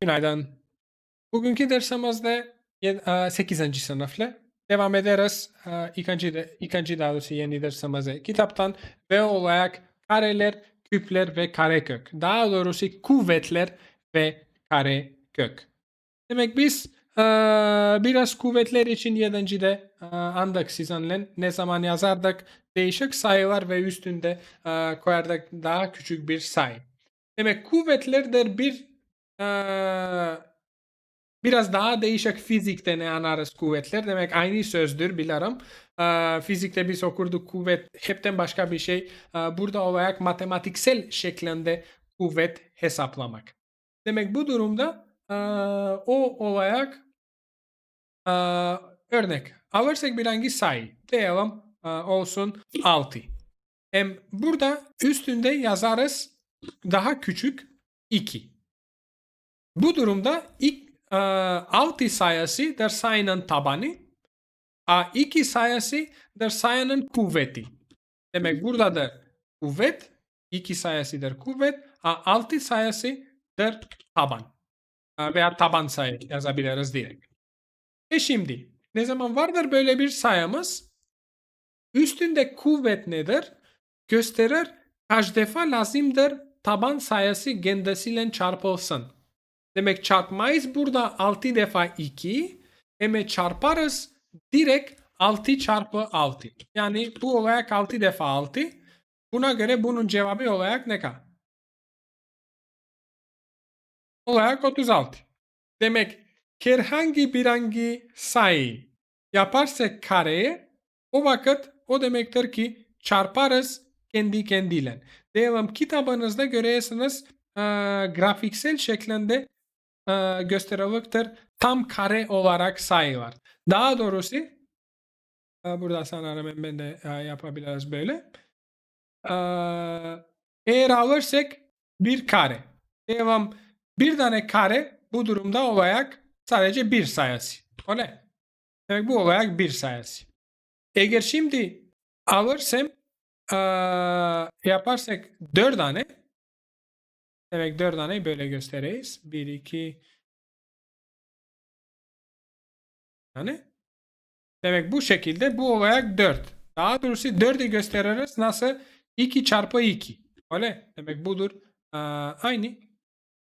Günaydın. Bugünkü dersimizde 8. sınıfla devam ederiz. E, İkinci, de, ikinci daha doğrusu yeni dersimize kitaptan ve olarak kareler, küpler ve karekök. Daha doğrusu kuvvetler ve karekök. Demek biz e, biraz kuvvetler için 7. de e, andık sizinle. Ne zaman yazardık değişik sayılar ve üstünde e, koyardık daha küçük bir sayı. Demek kuvvetlerdir bir Biraz daha değişik fizikte ne anlarız kuvvetler. Demek aynı sözdür bilirim. Fizikte biz okurduk kuvvet hepten başka bir şey. Burada olarak matematiksel şeklinde kuvvet hesaplamak. Demek bu durumda o olarak örnek alırsak bir hangi sayı diyelim olsun 6. Hem burada üstünde yazarız daha küçük 2. Bu durumda ilk e, 6 sayısı der sayının tabanı, A2 sayısı der sayının kuvveti. Demek burada da kuvvet, 2 sayısı der kuvvet, A6 sayısı der taban. E, veya taban sayı yazabiliriz direkt. E şimdi ne zaman vardır böyle bir sayımız? Üstünde kuvvet nedir? Gösterir kaç defa lazımdır taban sayısı kendisiyle çarpılsın. Demek çarpmayız burada 6 defa 2. Hem çarparız direkt 6 çarpı 6. Yani bu olarak 6 defa 6. Buna göre bunun cevabı olarak ne kadar? Olarak 36. Demek herhangi bir hangi sayı yaparsak kareye o vakit o demektir ki çarparız kendi kendiyle. Diyelim kitabınızda görüyorsunuz grafiksel şeklinde e. Tam kare olarak sayılar. Daha doğrusu e, burada sanırım ben de e, yapabiliriz böyle. E, eğer alırsak bir kare. Devam bir tane kare bu durumda olarak sadece bir sayısı. Öyle. Demek bu olarak bir sayısı. Eğer şimdi alırsam e, yaparsak dört tane Demek 4 tane böyle gösteririz. 1, 2 tane. Demek bu şekilde bu olarak 4. Daha doğrusu 4'ü gösteririz. Nasıl? 2 çarpı 2. Öyle. Demek budur. Ee, aynı.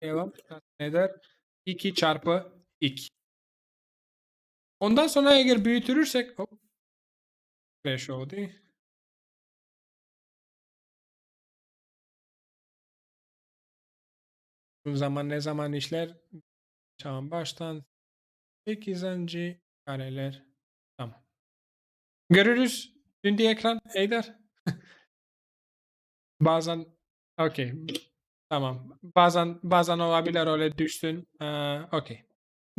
Devam. Nedir? 2 çarpı 2. Ondan sonra eğer büyütürürsek hop, 5 oldu. Zaman ne zaman işler? Çağın baştan 8. kareler. Tamam. Görürüz. Dündü ekran. Eyder. bazen okey. Tamam. Bazen bazen olabilir öyle düştün. Ee, okey.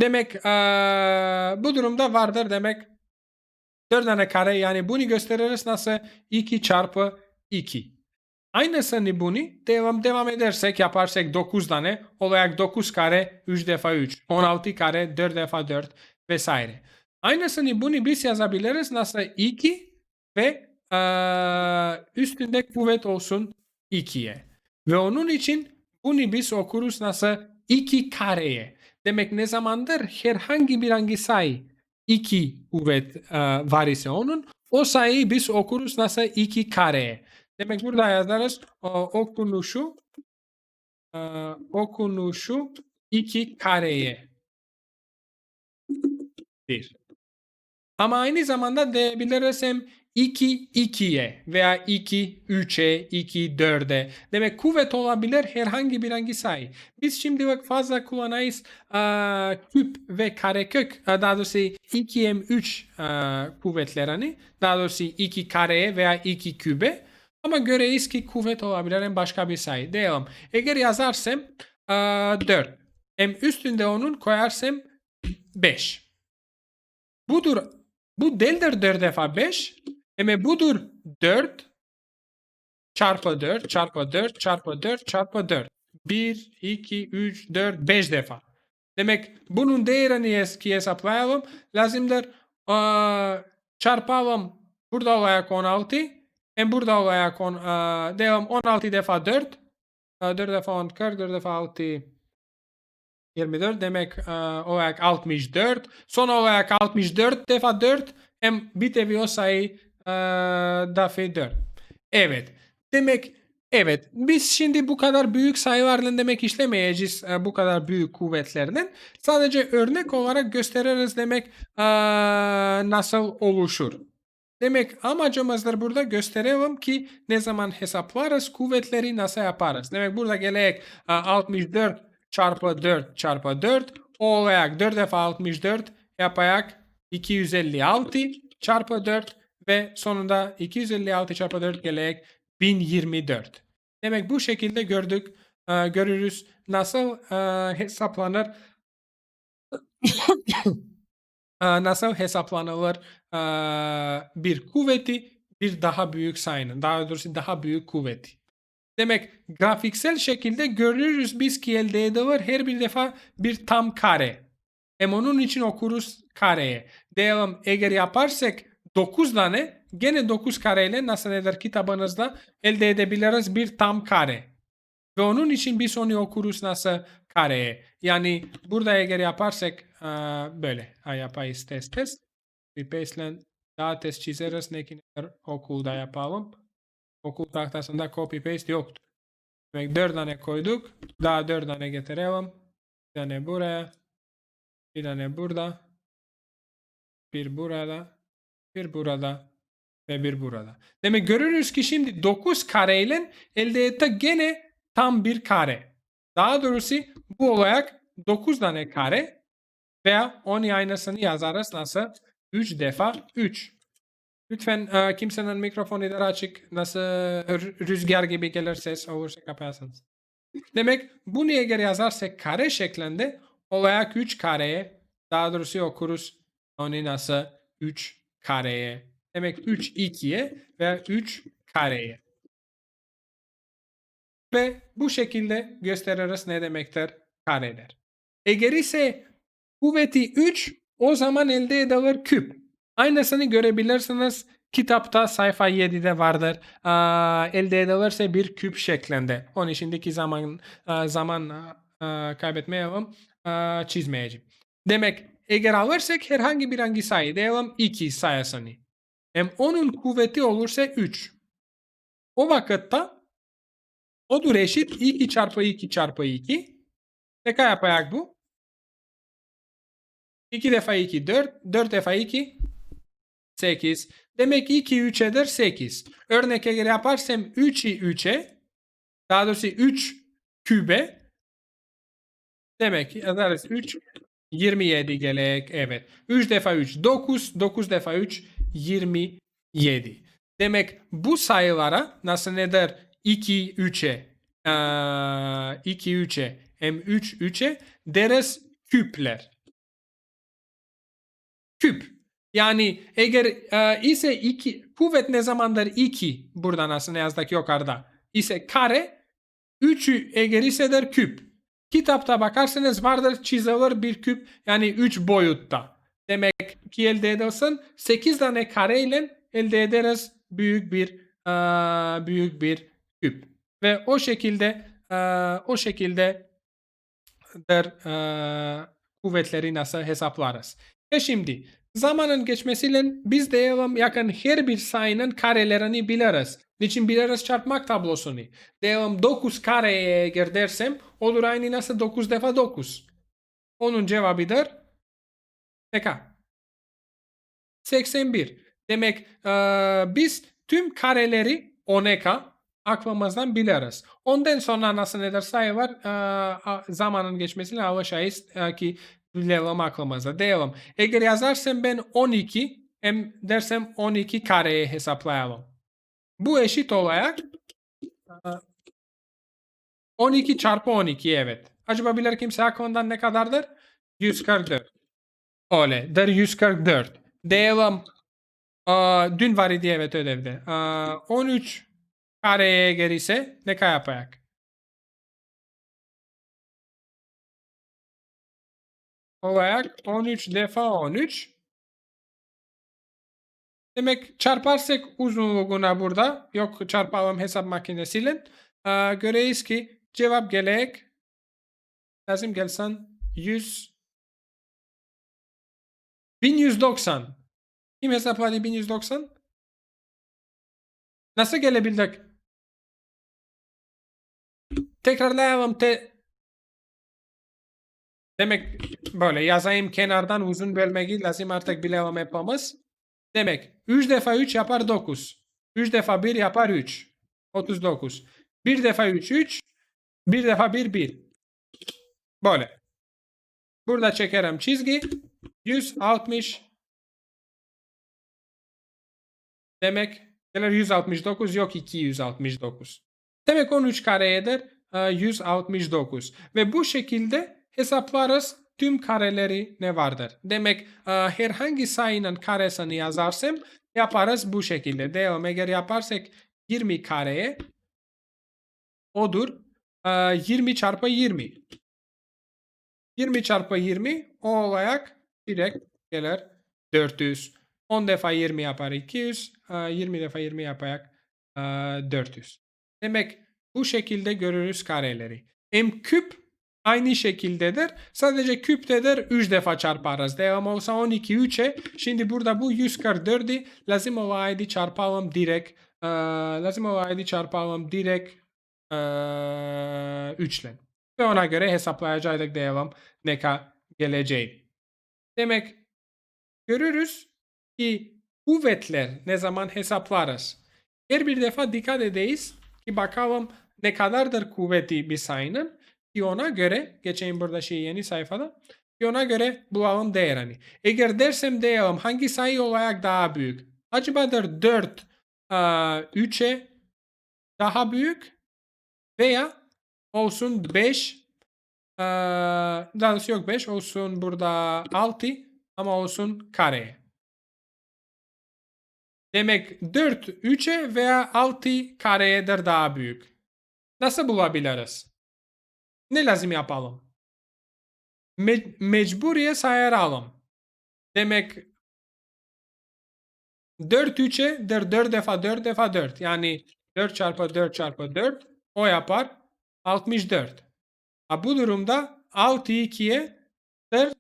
Demek ee, bu durumda vardır demek 4 tane kare yani bunu gösteririz nasıl 2 çarpı 2. Aynısını bunu devam devam edersek yaparsak 9 tane olarak 9 kare 3 defa 3 16 kare 4 defa 4 vesaire. Aynısını bunu biz yazabiliriz nasıl 2 ve e, üstünde kuvvet olsun 2'ye. Ve onun için bunu biz okuruz nasıl 2 kareye. Demek ne zamandır herhangi bir hangi sayı 2 kuvvet e, var ise onun o sayıyı biz okuruz nasıl 2 kareye. Demek burada yazarız okunuşu okunuşu iki kareye bir. Ama aynı zamanda diyebiliriz hem 2 2'ye veya 2 3'e 2 4'e. Demek kuvvet olabilir herhangi bir hangi sayı. Biz şimdi bak fazla kullanayız a, küp ve karekök daha doğrusu 2m3 kuvvetlerini daha doğrusu 2 kareye veya 2 kübe. Ama göreyiz ki kuvvet olabilir en başka bir sayı. Devam. Eğer yazarsam 4. Hem üstünde onun koyarsam 5. Budur. Bu değildir 4 defa 5. Hem budur 4 çarpı 4 çarpı 4 çarpı 4 çarpı 4. 1, 2, 3, 4, 5 defa. Demek bunun değerini hesaplayalım. Lazımdır çarpalım. Burada olarak 16. En burada olarak on, uh, devam 16 defa 4. Uh, 4 defa 10 40, 4 defa 6 24 demek e, olarak 64. Son olarak 64 defa 4 hem bitevi o sayı e, defa 4. Evet. Demek evet biz şimdi bu kadar büyük sayılarla demek işlemeyeceğiz e, bu kadar büyük kuvvetlerden. Sadece örnek olarak gösteririz demek e, nasıl oluşur. Demek amacımızdır burada gösterelim ki ne zaman hesaplarız kuvvetleri nasıl yaparız. Demek burada gerek 64 çarpı 4 çarpı 4 o olarak 4 defa 64 yaparak 256 çarpı 4 ve sonunda 256 çarpı 4 gerek 1024. Demek bu şekilde gördük, e, görürüz nasıl e, hesaplanır e, nasıl hesaplanılır bir kuvveti bir daha büyük sayının, daha doğrusu daha büyük kuvveti. Demek grafiksel şekilde görürüz biz ki elde edilir her bir defa bir tam kare. Hem onun için okuruz kareye. Diyelim eğer yaparsak 9 tane gene 9 kareyle nasıl eder kitabınızda elde edebiliriz bir tam kare. Ve onun için biz onu okuruz nasıl kareye. Yani burada eğer yaparsak böyle yapayız test test. Bir baseline daha test çizeriz ne ki okulda yapalım. Okul tahtasında copy paste yoktu. Demek 4 tane koyduk. Daha 4 tane getirelim. Bir tane buraya. Bir tane burada. Bir burada. Bir burada. Ve bir burada. Demek görürüz ki şimdi 9 kareyle elde ettik gene tam bir kare. Daha doğrusu bu olarak 9 tane kare veya 10 aynısını yazarız nasıl? 3 defa 3. Lütfen e, kimsenin mikrofonları açık. Nasıl rü- rüzgar gibi gelir ses olursa kaparsınız. Demek bunu eğer yazarsak kare şeklinde olarak 3 kareye daha doğrusu okuruz onu nasıl 3 kareye. Demek 3 2'ye ve 3 kareye. Ve bu şekilde gösteririz ne demektir kareler. Eğer ise kuvveti 3 o zaman elde edilir küp. Aynısını görebilirsiniz. Kitapta sayfa 7'de vardır. Aa, elde edilirse bir küp şeklinde. Onun içindeki zaman zaman kaybetmeyelim. Çizmeyeceğim. Demek eğer alırsak herhangi bir hangi sayı diyelim 2 sayısını. Hem onun kuvveti olursa 3. O vakitte odur eşit 2 çarpı 2 çarpı 2. Ne kadar yaparak bu? 2 defa 2 4. 4 defa 2 8. Demek 2 3 eder 8. Örnek eğer yaparsam 3'i 3'e daha doğrusu 3 kübe demek ki yazarız 3 27 gelek evet. 3 defa 3 9 9 defa 3 27. Demek bu sayılara nasıl eder 2 3'e 2 3'e hem 3 3'e deriz küpler. Küp. Yani eğer e, ise 2 kuvvet ne zamandır 2 buradan aslında yazdık yukarıda ise kare 3'ü eğer isedir küp. Kitapta bakarsanız vardır çizilir bir küp yani 3 boyutta. Demek ki elde edersin 8 tane kare ile elde ederiz büyük bir e, büyük bir küp. Ve o şekilde e, o şekilde der e, kuvvetleri nasıl hesaplarız. Ve şimdi zamanın geçmesiyle biz de yakın her bir sayının karelerini biliriz. Niçin biliriz çarpmak tablosunu. Diyelim 9 kareye eğer dersem olur aynı nasıl 9 defa 9. Onun cevabıdır kadar? 81. Demek e, biz tüm kareleri oneka aklımızdan biliriz. Ondan sonra nasıl nedir sayı var e, zamanın geçmesiyle alışayız e, ki bilelim aklımızda. Diyelim eğer yazarsam ben 12 hem dersem 12 kareye hesaplayalım. Bu eşit olarak e, 12 çarpı 12 evet. Acaba bilir kimse aklından ne kadardır? 144. Öyle. Der 144. Diyelim aa, dün var idi evet ödevde. Aa, 13 kareye gelirse ne kadar Olarak 13 defa 13. Demek çarparsak uzunluğuna burada. Yok çarpalım hesap makinesiyle. Aa, göreyiz ki cevap gelek lazım gelsen 100 1190. Kim hesapladı 1190? Nasıl gelebildik? Tekrarlayalım. Te Demek böyle yazayım kenardan uzun bölmeyi lazım artık bilelim hepimiz. Demek 3 defa 3 yapar 9. 3 defa 1 yapar 3. 39. 1 defa 3 3. 1 defa 1 1. Böyle. Burada çekerim çizgi. 160 demek gelir 169 yok 269. Demek 13 kare eder e, 169 ve bu şekilde hesaplarız tüm kareleri ne vardır. Demek e, herhangi sayının karesini yazarsam yaparız bu şekilde. Devam eğer yaparsak 20 kareye odur e, 20 çarpı 20. 20 çarpı 20 o olarak direkt gelir 400. 10 defa 20 yapar 200. e, 20 defa 20 yapar e, 400. Demek bu şekilde görürüz kareleri. M küp aynı şekildedir. Sadece küptedir 3 defa çarparız. Devam olsa 12 3'e. Şimdi burada bu 144'ü lazım olaydı çarpalım direkt. e, lazım olaydı çarpalım direkt e, 3 ile. Ve ona göre hesaplayacaktık devam ne kadar geleceği. Demek görürüz ki kuvvetler ne zaman hesaplarız. Her bir defa dikkat edeyiz ki bakalım ne kadardır kuvveti bir sayının ki ona göre geçeyim burada şey yeni sayfada ki ona göre bulalım değerini. Eğer dersem diyelim hangi sayı olarak daha büyük? Acaba 4 3'e daha büyük veya olsun 5 ee, daha yok 5 olsun burada 6 ama olsun kare. Demek 4 3'e veya 6 kareyedir daha büyük. Nasıl bulabiliriz? Ne lazım yapalım? Me mecburiye sayaralım. Demek 4 3'e 4 defa 4 defa 4. Yani 4 çarpı 4 çarpı 4 o yapar 64. Ha, bu durumda 6 2'ye 4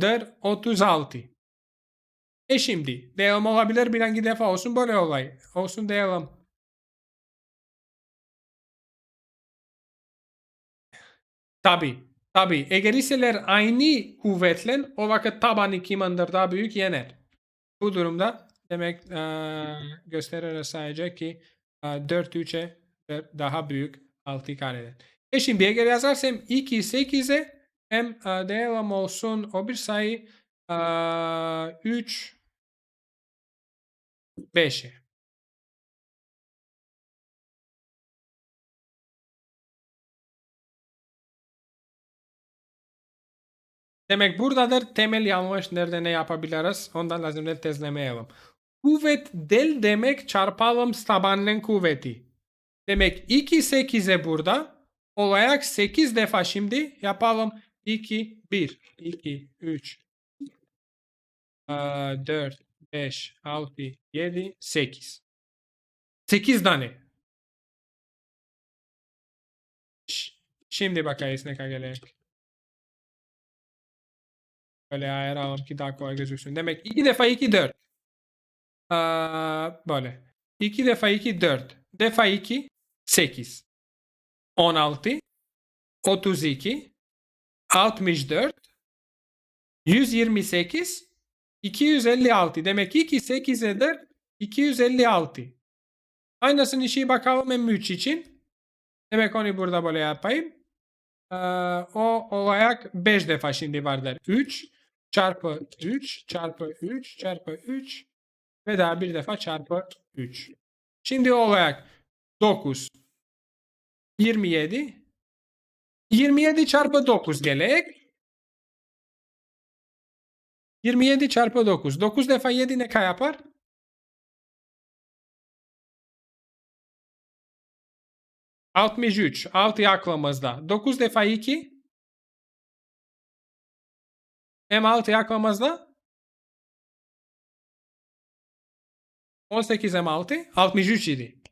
4 36. E şimdi devam olabilir bir hangi defa olsun böyle olay. Olsun devam. Tabi. Tabi. Eğer iseler aynı kuvvetle o vakit tabanı kimandır daha büyük yener. Bu durumda demek e, gösterir sadece ki e, 4 3'e daha büyük 6 kareden. E şimdi eğer yazarsam 2 8'e hem e, devam olsun o bir sayı e, 3 5'e. Demek buradadır temel yanlış nerede ne yapabiliriz ondan lazım tezlemeyelim. Kuvvet del demek çarpalım tabanın kuvveti. Demek 2 8'e burada olarak 8 defa şimdi yapalım. 2 1 2 3 4 5 6 7 8 8 tane. Şimdi bakayız ne kadar gelecek. Böyle ayıralım ki daha kolay gözüksün. Demek 2 defa 2 4. Aa, böyle. 2 defa 2 4. Defa 2 8. 16 32 64 128 256. Demek ki 2 8 eder 256. Aynısını işi bakalım M3 için. Demek onu burada böyle yapayım. Ee, o olarak 5 defa şimdi vardır. 3 çarpı 3 çarpı 3 çarpı 3 ve daha bir defa çarpı 3. Şimdi olarak 9 27 27 çarpı 9 gelek. 27 çarpı 9. 9 defa 7 ne kadar yapar? Altmış üç. Altı aklımızda. 9 defa 2. Hem 6 aklımızda. 18 hem 6. 63 idi.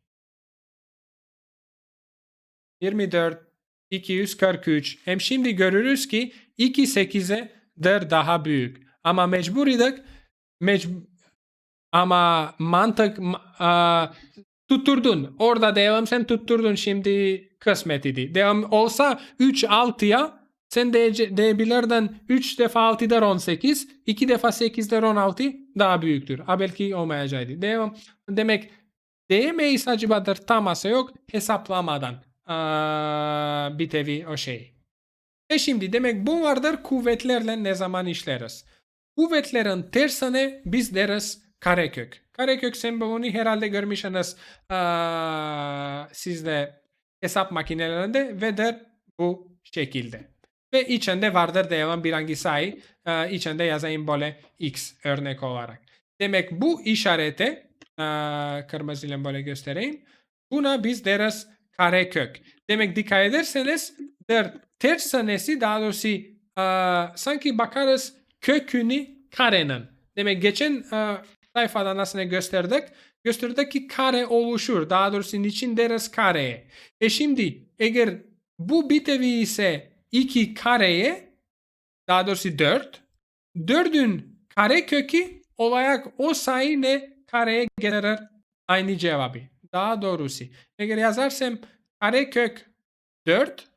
24 243. Hem şimdi görürüz ki 2 8'e der daha büyük. Ama mecburidik. Mecb ama mantık ma- aa, tutturdun. Orada devam sen tutturdun şimdi kısmet idi. Devam olsa 3 6'ya sen de, diyebilirdin 3 defa 6 der 18, 2 defa 8 der 16 daha büyüktür. Ha belki olmayacaktı. Devam. Demek diyemeyiz acaba taması yok hesaplamadan aa, bir tevi o şey. E şimdi demek bu vardır kuvvetlerle ne zaman işleriz. Kuvvetlerin tersine biz deriz karekök. Karekök sembolünü herhalde görmüşsünüz aa, sizde hesap makinelerinde ve der bu şekilde. Ve içinde vardır devam bir sayı aa, içinde yazayım böyle x örnek olarak. Demek bu işarete aa, kırmızıyla böyle göstereyim. Buna biz deriz karekök. Demek dikkat ederseniz der tersanesi daha doğrusu aa, sanki bakarız kökünü karenin. Demek geçen aa, sayfada nasıl gösterdik? Gösterdik ki kare oluşur. Daha doğrusu için deriz kareye. E şimdi eğer bu bir ise 2 kareye daha doğrusu 4 4'ün kare kökü olarak o sayı ne kareye getirir aynı cevabı. Daha doğrusu eğer yazarsam karekök 4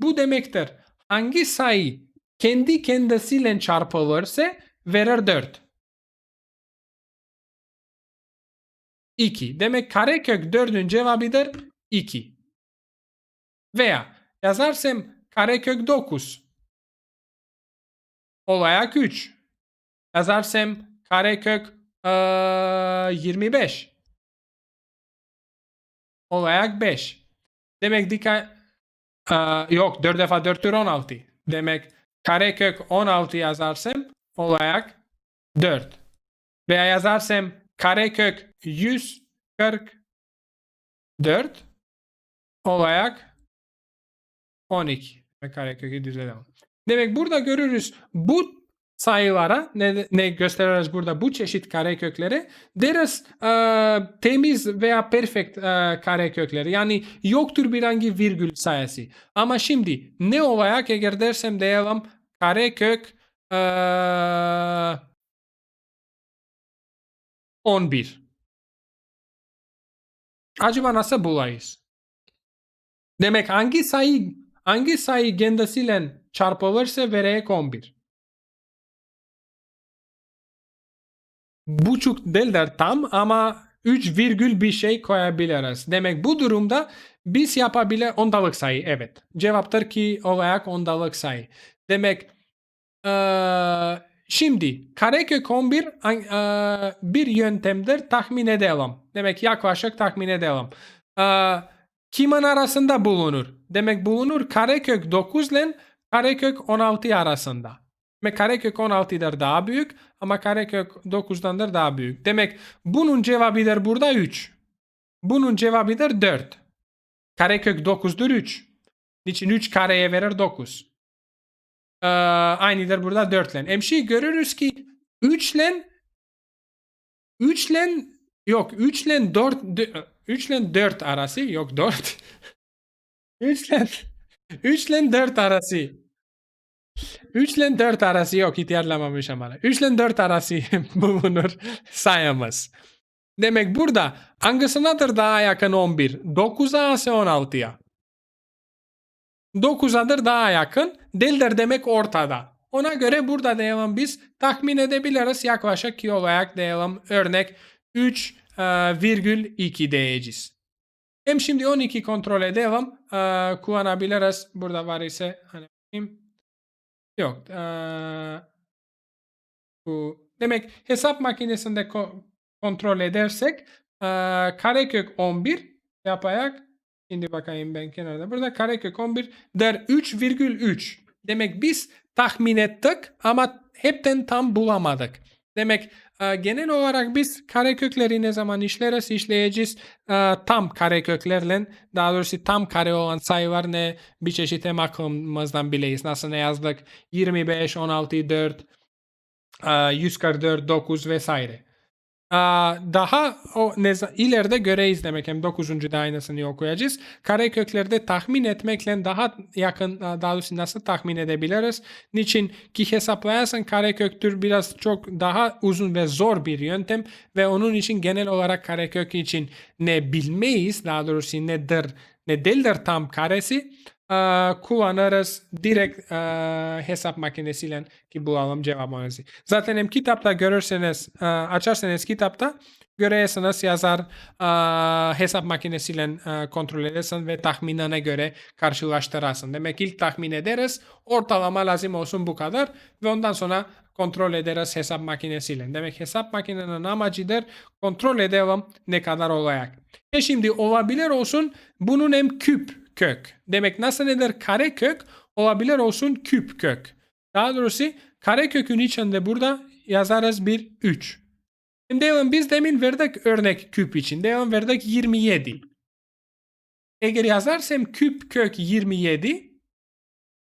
bu demektir. Hangi sayı kendi kendisiyle çarpılırsa verir 4. 2. Demek karekök 4'ün cevabıdır 2. Veya yazarsam karekök 9 olarak 3. Yazarsam karekök eee, 25 olarak 5. Demek dikkat Aa, yok 4 defa 4'tür 16. Demek karekök 16 yazarsam olarak 4. Veya yazarsam karekök 144 olarak 12. Ve karekökü düzledim. Demek burada görürüz bu sayılara ne, ne gösteririz burada bu çeşit karekökleri deriz e, temiz veya perfect e, karekökleri. Yani yoktur bir hangi virgül sayısı. Ama şimdi ne olarak eğer dersem devam karekök e, 11 acaba nasıl bulayız? Demek hangi sayı hangi sayı kendisiyle çarpılırsa vererek 11 buçuk değildir tam ama 3 virgül bir şey koyabiliriz. Demek bu durumda biz yapabilir ondalık sayı evet. Cevaptır ki olarak ondalık sayı. Demek eee, şimdi karekök 11 an- eee, bir yöntemdir tahmin edelim. Demek yaklaşık tahmin edelim. Eee, kimin arasında bulunur? Demek bulunur karekök 9 ile karekök 16 arasında. Demek karekök 16'dır daha büyük ama karekök 9'dandır daha büyük. Demek bunun cevabıdır burada 3. Bunun cevabıdır 4. Karekök 9'dur 3. Niçin 3 kareye verir 9. Ee, aynıdır burada 4 ile. Emşi görürüz ki 3 ile 3 ile yok 3 ile 4 3 ile 4 arası yok 4. 3 ile 3 ile 4 arası 3 ile 4 arası yok ihtiyarlamamış ama. 3 ile 4 arası bulunur sayımız. Demek burada hangisinadır daha yakın 11? 9'a ise 16'ya. 9'adır daha yakın. Değildir demek ortada. Ona göre burada devam biz tahmin edebiliriz yaklaşık ki olarak devam örnek 3 e, virgül 2 diyeceğiz. Hem şimdi 12 kontrole devam e, kullanabiliriz. Burada var ise hani. Yok. eee, bu demek hesap makinesinde ko- kontrol edersek eee, karekök 11 yaparak şimdi bakayım ben kenarda. Burada karekök 11 der 3,3. Demek biz tahmin ettik ama hepten tam bulamadık. Demek genel olarak biz karekökleri ne zaman işleriz işleyeceğiz tam kareköklerle daha doğrusu tam kare olan sayılar ne bir çeşit hem aklımızdan bileyiz. Nasıl ne yazdık 25, 16, 4, eee, 144, 9 vesaire. Daha o ne, za- ileride göreyiz demek hem 9. da aynısını okuyacağız. Kareköklerde tahmin etmekle daha yakın daha doğrusu nasıl tahmin edebiliriz? Niçin ki hesaplayarsan kareköktür biraz çok daha uzun ve zor bir yöntem ve onun için genel olarak karekök için ne bilmeyiz daha doğrusu nedir ne değildir tam karesi kullanırız direkt aa, hesap makinesiyle ki bulalım cevabımızı. Zaten hem kitapta görürseniz aa, açarsanız kitapta görüyorsunuz yazar aa, hesap makinesiyle kontrol edersin ve tahminine göre karşılaştırırsın. Demek ilk tahmin ederiz ortalama lazım olsun bu kadar ve ondan sonra kontrol ederiz hesap makinesiyle. Demek hesap makinenin amacıdır kontrol edelim ne kadar olacak. E şimdi olabilir olsun bunun hem küp kök. Demek nasıl nedir kare kök olabilir olsun küp kök. Daha doğrusu kare kökün içinde burada yazarız bir 3. Şimdi biz demin verdik örnek küp için. Diyelim verdik 27. Eğer yazarsam küp kök 27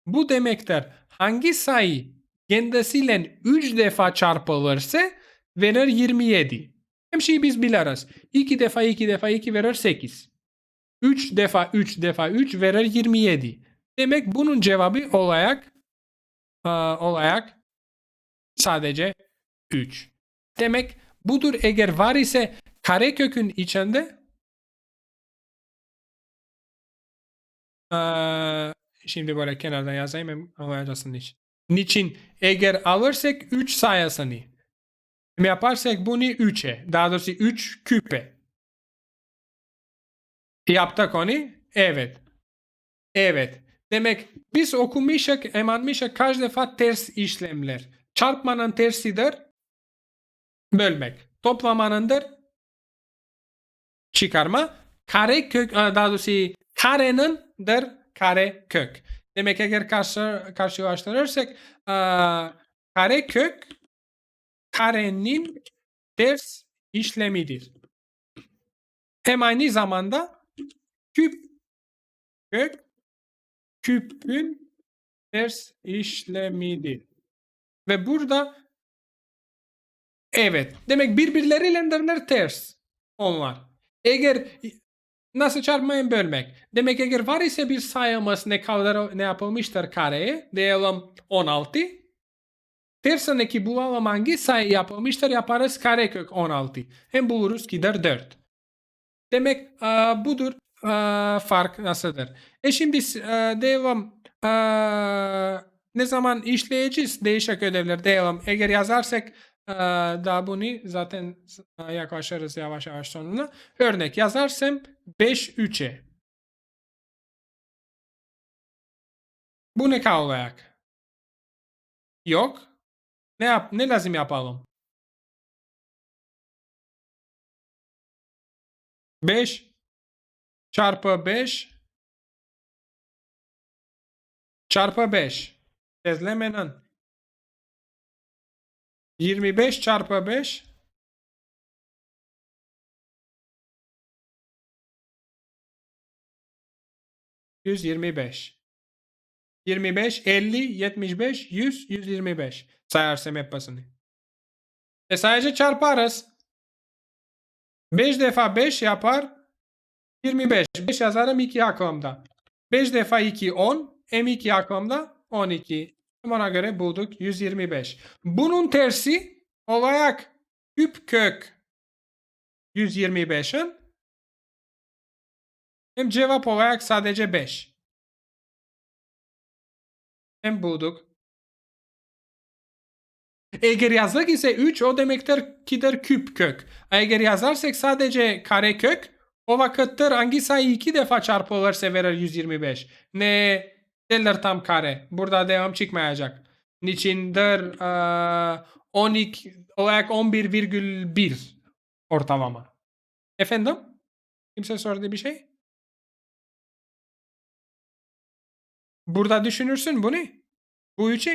bu demektir hangi sayı kendisiyle 3 defa çarpılırsa verir 27. Hem şeyi biz biliriz. 2 defa 2 defa 2 verir 8. 3 defa 3 defa 3 verir 27. Demek bunun cevabı olarak aa, olarak sadece 3. Demek budur eğer var ise karekökün içinde aa, şimdi böyle kenardan yazayım hem anlayacaksın niçin. Niçin? Eğer alırsak 3 sayısını yaparsak bunu 3'e daha doğrusu 3 küpe Yaptık onu. Evet. Evet. Demek biz okumuşak, emanmışak kaç defa ters işlemler. Çarpmanın tersidir bölmek. Toplamanındır çıkarma. Kare kök, daha doğrusu karenindir kare kök. Demek eğer karşı, karşılaştırırsak kare kök karenin ters işlemidir. Hem aynı zamanda küp kök küpün ters işlemidir. Ve burada evet demek birbirleriyle ters onlar. Eğer nasıl çarpmayı bölmek. Demek eğer var ise bir sayımız ne kadar ne yapılmıştır kareye diyelim 16 tersindeki bulalım hangi sayı yapılmıştır yaparız karekök 16. Hem buluruz gider 4. Demek aa, budur aa, fark nasıldır? E şimdi aa, devam aa, ne zaman işleyeceğiz değişik ödevler devam. Eğer yazarsak aa, da bunu zaten yaklaşırız yavaş yavaş sonuna. Örnek yazarsam 5 3'e. Bu ne kalacak? Yok. Ne yap ne lazım yapalım? 5 çarpı 5 çarpı 5 tezlemenin. 25 çarpı 5 125 25 50 75 100 125 sayarsam hepsini. E sadece çarparız. 5 defa 5 yapar 25. 5 yazarım 2 aklımda. 5 defa 2 10. M2 aklımda 12. Ona göre bulduk 125. Bunun tersi olarak küp kök 125'in hem cevap olarak sadece 5. Hem bulduk. Eğer yazdık ise 3 o demektir kidir küp kök. Eğer yazarsak sadece kare kök o vakittir hangi sayı 2 defa çarpılırsa verir 125. Ne değildir tam kare. Burada devam çıkmayacak. Niçindir eee, 12 olarak 11,1 ortalama. Efendim? Kimse sordu bir şey? Burada düşünürsün bunu. Bu üçü.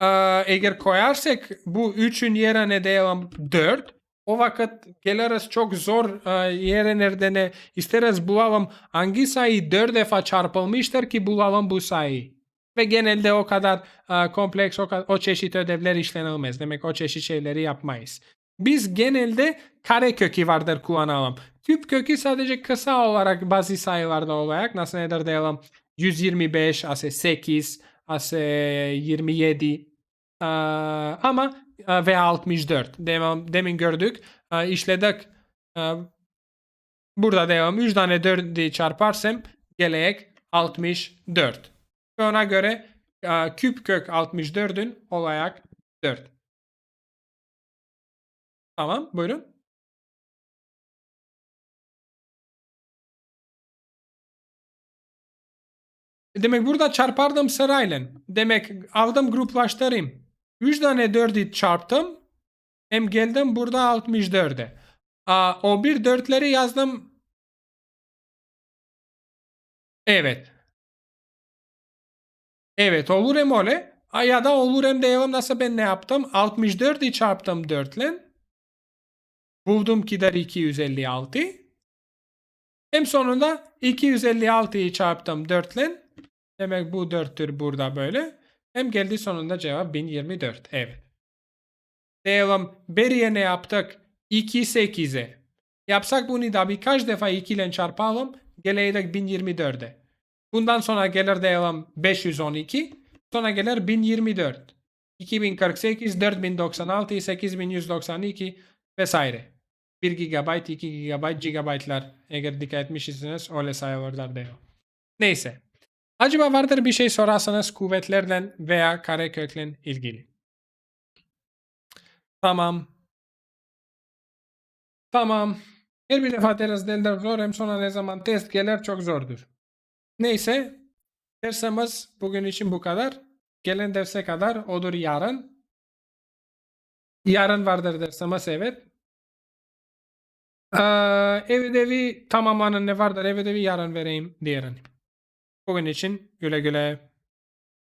Ee, eğer koyarsak bu üçün yerine devam 4 o vakit geliriz çok zor e, ne isteriz bulalım hangi sayı 4 defa çarpılmıştır ki bulalım bu sayıyı. Ve genelde o kadar e, kompleks o, ka- o çeşit ödevler işlenilmez. Demek o çeşit şeyleri yapmayız. biz genelde kare kökü vardır kullanalım. Küp kökü sadece kısa olarak bazı sayılarda olarak nasıl nedir diyelim 125 ase 8 ase 27 Aa, ama e, ve 64 devam demin gördük. İşledik. Burada devam. 3 tane 4'ü çarparsam gelecek 64 ve ona göre küp kök 64'ün olarak 4 tamam buyurun. Demek burada çarpardım sırayla. Demek aldım gruplaştırayım. 3 tane 4'ü çarptım. Hem geldim burada 64'e. Aa, o bir dörtleri yazdım. Evet. Evet olur hem öyle. Ya da olur hem diyelim nasıl ben ne yaptım? 64'ü çarptım 4 ile. Buldum ki der 256. Hem sonunda 256'yı çarptım 4 ile. Demek bu 4'tür burada böyle. Hem geldi sonunda cevap 1024. Evet. Devam. Beriye ne yaptık? 2 8'e. Yapsak bunu da birkaç defa 2 ile çarpalım. Geleydik 1024'e. Bundan sonra gelir devam 512. Sonra gelir 1024. 2048, 4096, 8192 vesaire. 1 GB, 2 GB, GB'lar eğer dikkat etmişsiniz öyle sayılar devam. Neyse. Acaba vardır bir şey sorarsanız kuvvetlerle veya karekökle ilgili. Tamam. Tamam. Her bir defa ders derler zor hem sonra ne zaman test gelir çok zordur. Neyse. Dersimiz bugün için bu kadar. Gelen derse kadar odur yarın. Yarın vardır dersimiz evet. Ee, ev ödevi tamamlanan ne vardır ev ödevi yarın vereyim diyelim. Bugün için güle güle.